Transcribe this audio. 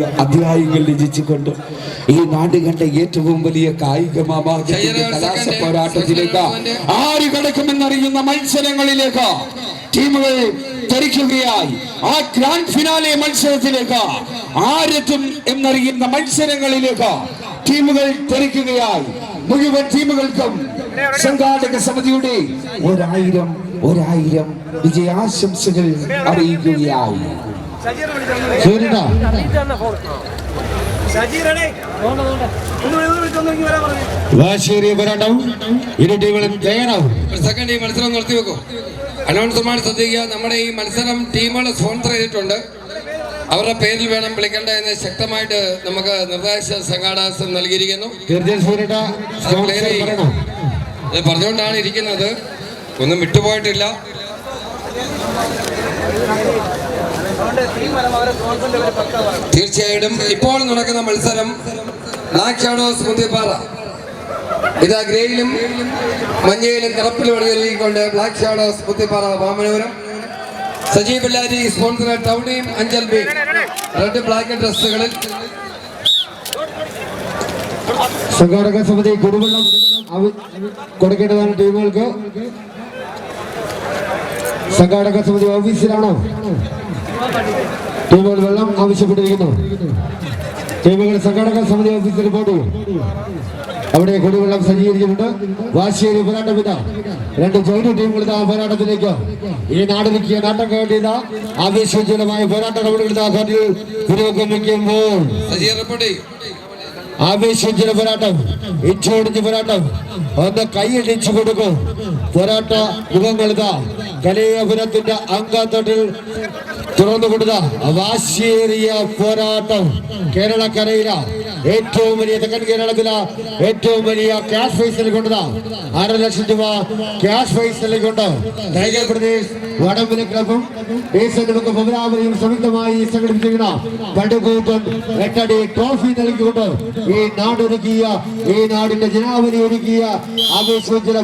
അധ്യായങ്ങൾ രചിച്ചുകൊണ്ട് ഈ നാട് കണ്ട ഏറ്റവും വലിയ കായിക മാമാകത്തിന്റെ കലാശ പോരാട്ടത്തിലേക്ക് ആര് കിടക്കുമെന്നറിയുന്ന മത്സരങ്ങളിലേക്ക് ടീമുകൾ ധരിക്കുകയായി ആ ഗ്രാൻഡ് ഫിനാലെ മത്സരത്തിലേക്ക് ആരെത്തും എന്നറിയുന്ന മത്സരങ്ങളിലേക്ക് ടീമുകൾ ധരിക്കുകയായി മുഴുവൻ ടീമുകൾക്കും സംഘാടക സമിതിയുടെ ഒരായിരം ഒരായിരം വിജയാശംസകൾ അറിയിക്കുകയായി. പോരാട്ടം. ഇരു ടീമുകളും സെക്കൻഡ് ടീം മത്സരം അനൗൺസർമാർ ശ്രദ്ധിക്കുക നമ്മുടെ ഈ മത്സരം ടീമുകൾ സ്പോൺസർ ചെയ്തിട്ടുണ്ട്. അവരുടെ പേരിൽ വേണം വിളിക്കേണ്ട എന്ന് ശക്തമായിട്ട് നമുക്ക് നിർദ്ദേശ സംഘാടകം നൽകിയിരിക്കുന്നു. അത് പറഞ്ഞുകൊണ്ടാണ് ഇരിക്കുന്നത്. ഒന്നും വിട്ടുപോയിട്ടില്ല. തീർച്ചയായിട്ടും ഇപ്പോൾ നടക്കുന്ന മത്സരം ബ്ലാക്ക് ഷാഡോസ് മുത്തിപ്പാറ ഇതാ ഗ്രേയിലും മഞ്ഞയിലും കറപ്പിലും അണിയൊരുക്കിക്കൊണ്ട് ബ്ലാക്ക് ഷാഡോസ് മുത്തിപ്പാറ വാമനപുരം. സജീവ് ബില്ലാരി സ്പോൺസർ ടൗണിയും അഞ്ചൽ ബി. റെഡ് ബ്ലാക്ക് ഡ്രസ്സുകളിൽ. സംഘാടക സമിതി കുടിവെള്ളം കൊടുക്കേണ്ടതാണ് ടീമുകൾക്ക്. സംഘാടക സമിതി ഓഫീസിലാണോ? ടീമുകൾ വെള്ളം ആവശ്യപ്പെട്ടിരിക്കുന്നു. ടീമുകൾ സംഘാടക സമിതി ഓഫീസിൽ ചെയ്യും. അവിടെ കുടിവെള്ളം സജ്ജീകരിച്ചിട്ടുണ്ട്. വാശിയേരി പോരാട്ടം ഇതാ. രണ്ട് ജോലി ടീമുകൾ ഇതാ പോരാട്ടത്തിലേക്ക്. ഈ നാടിലേക്ക് നാട്ടം കേട്ടിത ആവേശോജ്വലമായ പോരാട്ട റൗണ്ടുകൾ ഇതാ ആവേശിച്ചിന പോരാട്ടം ഇച്ചോടിച്ച് പോരാട്ടം. ഒന്ന് കൈയടിച്ചു കൊടുക്കും. പോരാട്ട മുഖങ്ങളിതാ കലയപുരത്തിന്റെ അംഗത്തൊട്ടിൽ തുറന്നു കൊടുത്ത വാശിയേറിയ പോരാട്ടം കേരളക്കരയില ഏറ്റവും വലിയ തെക്കൻ കേരളത്തില. ഏറ്റവും വലിയ ക്യാഷ് ഫൈസൽ കൊണ്ടതാ. അര ലക്ഷം രൂപ ക്യാഷ് ഫൈസൽ കൊണ്ട് ടൈഗർ പ്രദേശ് വടംവലി ക്ലബും ദേശങ്ങൾക്ക് ഭവനാമതിയും സംയുക്തമായി സംഘടിപ്പിച്ചിരിക്കുന്ന പടുകൂട്ടൻ എട്ടടി ട്രോഫി നൽകിക്കൊണ്ട് ഈ നാടൊരുക്കിയ ഈ നാടിന്റെ ജനാവലി ഒരുക്കിയ ആവേശോജ്വല